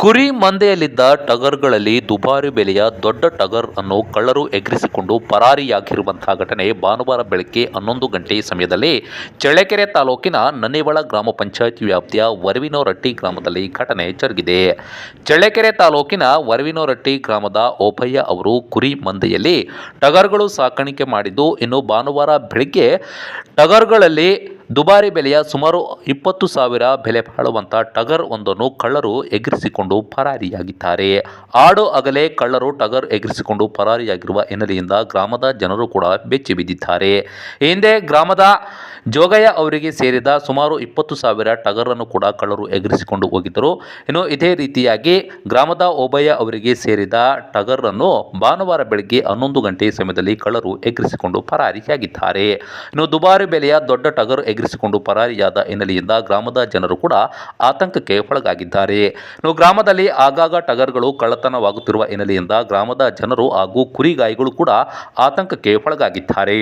ಕುರಿ ಮಂದೆಯಲ್ಲಿದ್ದ ಟಗರ್ಗಳಲ್ಲಿ ದುಬಾರಿ ಬೆಲೆಯ ದೊಡ್ಡ ಟಗರ್ ಅನ್ನು ಕಳ್ಳರು ಎಗರಿಸಿಕೊಂಡು ಪರಾರಿಯಾಗಿರುವಂತಹ ಘಟನೆ ಭಾನುವಾರ ಬೆಳಗ್ಗೆ ಹನ್ನೊಂದು ಗಂಟೆ ಸಮಯದಲ್ಲಿ ಚಳ್ಳಕೆರೆ ತಾಲೂಕಿನ ನನ್ನಿವಳ ಗ್ರಾಮ ಪಂಚಾಯತ್ ವ್ಯಾಪ್ತಿಯ ವರವಿನೋರಟ್ಟಿ ಗ್ರಾಮದಲ್ಲಿ ಘಟನೆ ಜರುಗಿದೆ. ಚಳ್ಳಕೆರೆ ತಾಲೂಕಿನ ವರವಿನೋರಟ್ಟಿ ಗ್ರಾಮದ ಓಪಯ್ಯ ಅವರು ಕುರಿ ಮಂದೆಯಲ್ಲಿ ಟಗರ್ಗಳು ಸಾಕಾಣಿಕೆ ಮಾಡಿದ್ದು ಇನ್ನು ಭಾನುವಾರ ಬೆಳಗ್ಗೆ ಟಗರ್ಗಳಲ್ಲಿ ದುಬಾರಿ ಬೆಲೆಯ ಸುಮಾರು ಇಪ್ಪತ್ತು ಸಾವಿರ ಬೆಲೆ ಬಾಳುವಂಥ ಟಗರ್ ಒಂದನ್ನು ಕಳ್ಳರು ಎಗರಿಸಿಕೊಂಡು ಪರಾರಿಯಾಗಿದ್ದಾರೆ. ಆಡು ಅಗಲೇ ಕಳ್ಳರು ಟಗರ್ ಎಗರಿಸಿಕೊಂಡು ಪರಾರಿಯಾಗಿರುವ ಹಿನ್ನೆಲೆಯಿಂದ ಗ್ರಾಮದ ಜನರು ಕೂಡ ಬೆಚ್ಚಿ ಬಿದ್ದಿದ್ದಾರೆ ಹಿಂದೆ ಗ್ರಾಮದ ಜೋಗಯ್ಯ ಅವರಿಗೆ ಸೇರಿದ ಸುಮಾರು ಇಪ್ಪತ್ತು ಸಾವಿರ ಟಗರನ್ನು ಕೂಡ ಕಳ್ಳರು ಎಗರಿಸಿಕೊಂಡು ಹೋಗಿದ್ದರು. ಇನ್ನು ಇದೇ ರೀತಿಯಾಗಿ ಗ್ರಾಮದ ಓಬಯ್ಯ ಅವರಿಗೆ ಸೇರಿದ ಟಗರನ್ನು ಭಾನುವಾರ ಬೆಳಗ್ಗೆ ಹನ್ನೊಂದು ಗಂಟೆ ಸಮಯದಲ್ಲಿ ಕಳ್ಳರು ಎಗರಿಸಿಕೊಂಡು ಪರಾರಿಯಾಗಿದ್ದಾರೆ. ಇನ್ನು ದುಬಾರಿ ಬೆಲೆಯ ದೊಡ್ಡ ಟಗರ್ ಎಗರಿಸಿಕೊಂಡು ಪರಾರಿಯಾದ ಹಿನ್ನೆಲೆಯಿಂದ ಗ್ರಾಮದ ಜನರು ಕೂಡ ಆತಂಕಕ್ಕೆ ಒಳಗಾಗಿದ್ದಾರೆ. ಇನ್ನು ಗ್ರಾಮದಲ್ಲಿ ಆಗಾಗ ಟಗರ್ಗಳು ಕಳ್ಳತನವಾಗುತ್ತಿರುವ ಹಿನ್ನೆಲೆಯಿಂದ ಗ್ರಾಮದ ಜನರು ಹಾಗೂ ಕುರಿಗಾಯಿಗಳು ಕೂಡ ಆತಂಕಕ್ಕೆ ಒಳಗಾಗಿದ್ದಾರೆ.